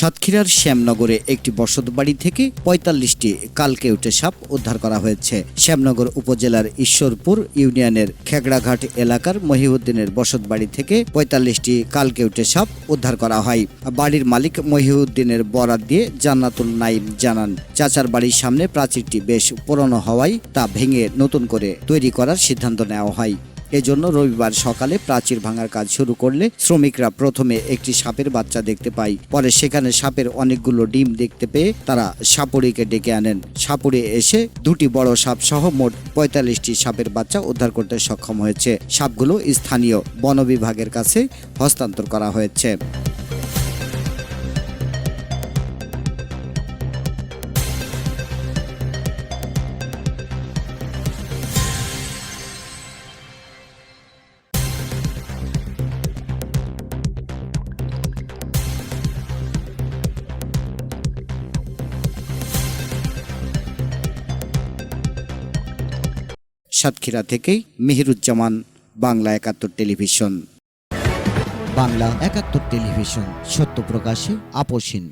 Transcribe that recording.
সাতক্ষীরার শ্যামনগরে একটি বসতবাড়ি থেকে পঁয়তাল্লিশটি কালকেউটে সাপ উদ্ধার করা হয়েছে। শ্যামনগর উপজেলার ঈশ্বরপুর ইউনিয়নের খেগড়াঘাট এলাকার মহিউদ্দিনের বসতবাড়ি থেকে পঁয়তাল্লিশটি কালকেউটে সাপ উদ্ধার করা হয়। বাড়ির মালিক মহিউদ্দিনের বরাত দিয়ে জান্নাতুল নাইম জানান, চাচার বাড়ির সামনে প্রাচীরটি বেশ পুরনো হওয়ায় তা ভেঙে নতুন করে তৈরি করার সিদ্ধান্ত নেওয়া হয়। এজন্য রবিবার সকালে প্রাচীর ভাঙার কাজ শুরু করলে শ্রমিকরা প্রথমে একটি সাপের বাচ্চা দেখতে পায়। পরে সেখানে সাপের অনেকগুলো ডিম দেখতে পেয়ে তারা সাপুড়িকে ডেকে আনেন। সাপুড়ে এসে দুটি বড় সাপ সহ মোট পঁয়তাল্লিশটি সাপের বাচ্চা উদ্ধার করতে সক্ষম হয়েছে। সাপগুলো স্থানীয় বন বিভাগের কাছে হস্তান্তর করা হয়েছে। সাতক্ষীরা থেকে মেহেরুজ্জামান বাংলা একাত্তর টেলিভিশন। বাংলা একাত্তর টেলিভিশন সত্য প্রকাশে আপোষহীন